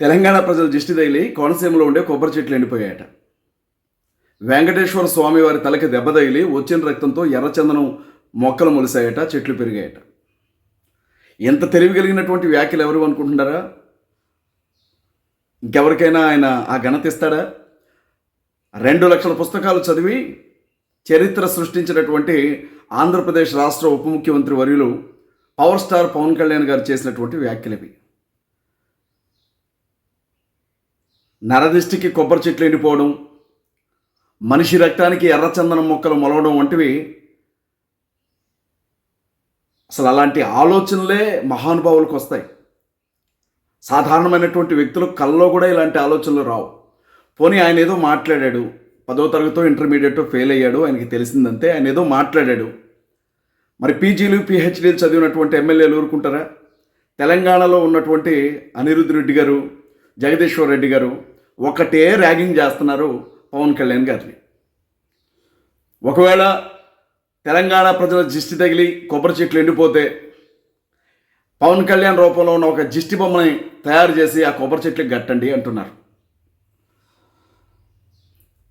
తెలంగాణ ప్రజల దిష్టి తగిలి కోనసీమలో ఉండే కొబ్బరి చెట్లు ఎండిపోయాయట. వెంకటేశ్వర స్వామి వారి తలకి దెబ్బ తగిలి వచ్చిన రక్తంతో ఎర్రచందనం మొక్కలు మొలిసాయట చెట్లు పెరిగాయట. ఎంత తెలివి కలిగినటువంటి వ్యాఖ్యలు ఎవరు అనుకుంటున్నారా? ఇంకెవరికైనా ఆయన ఆ ఘనత ఇస్తాడా? రెండు లక్షల పుస్తకాలు చదివి చరిత్ర సృష్టించినటువంటి ఆంధ్రప్రదేశ్ రాష్ట్ర ఉప ముఖ్యమంత్రి వర్యులు పవర్ స్టార్ పవన్ కళ్యాణ్ గారు చేసినటువంటి వ్యాఖ్యలు ఇవి. నరదిష్టికి కొబ్బరి చెట్లు ఎండిపోవడం మనిషి రక్తానికి ఎర్రచందనం మొక్కలు మొలవడం వంటివి అసలు అలాంటి ఆలోచనలే మహానుభావులకు వస్తాయి. సాధారణమైనటువంటి వ్యక్తులు కల్లో కూడా ఇలాంటి ఆలోచనలు రావు. పోనీ ఆయన ఏదో మాట్లాడాడు పదో తరగతో ఇంటర్మీడియట్ ఫెయిల్ అయ్యాడు ఆయనకి తెలిసిందంతే ఆయన ఏదో మాట్లాడాడు. మరి పీజీలు పిహెచ్డీలు చదివినటువంటి ఎమ్మెల్యేలు ఊరుకుంటారా? తెలంగాణలో ఉన్నటువంటి అనిరుద్ధ్ రెడ్డి గారు జగదీశ్వర్ రెడ్డి గారు ఒకటే ర్యాగింగ్ చేస్తున్నారు పవన్ కళ్యాణ్ గారిని. ఒకవేళ తెలంగాణ ప్రజల దిష్టి తగిలి కొబ్బరి చెట్లు ఎండిపోతే పవన్ కళ్యాణ్ రూపంలో ఉన్న ఒక దిష్టి బొమ్మని తయారు చేసి ఆ కొబ్బరి చెట్లకు గట్టండి అంటున్నారు.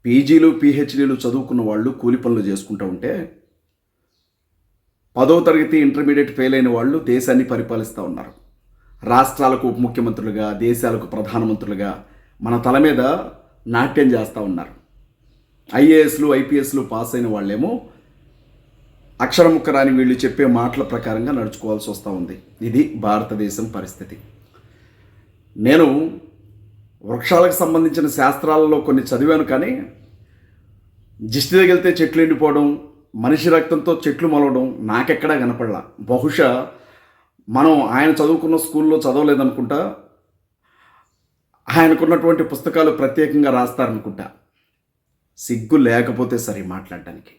పీజీలు పిహెచ్డీలు చదువుకున్న వాళ్ళు కూలి పనులు చేసుకుంటూ ఉంటే పదో తరగతి ఇంటర్మీడియట్ ఫెయిల్ అయిన వాళ్ళు దేశాన్ని పరిపాలిస్తూ ఉన్నారు. రాష్ట్రాలకు ఉప ముఖ్యమంత్రులుగా దేశాలకు ప్రధానమంత్రులుగా మన తల మీద నాట్యం చేస్తూ ఉన్నారు. ఐఏఎస్లు ఐపీఎస్లు పాస్ అయిన వాళ్ళేమో అక్షరముక్క రాని వీళ్ళు చెప్పే మాటల ప్రకారంగా నడుచుకోవాల్సి వస్తూ ఉంది. ఇది భారతదేశం పరిస్థితి. నేను వృక్షాలకు సంబంధించిన శాస్త్రాలలో కొన్ని చదివాను కానీ దిష్టి తగిలితే చెట్లు ఎండిపోవడం మనిషి రక్తంతో చెట్లు మొలవడం నాకెక్కడా కనపడలా. బహుశా మనం ఆయన చదువుకున్న స్కూల్లో చదవలేదనుకుంటా ఆయనకున్నటువంటి పుస్తకాలు ప్రత్యేకంగా రాస్తారనుకుంటా. సిగ్గు లేకపోతే సరే మాట్లాడటానికి.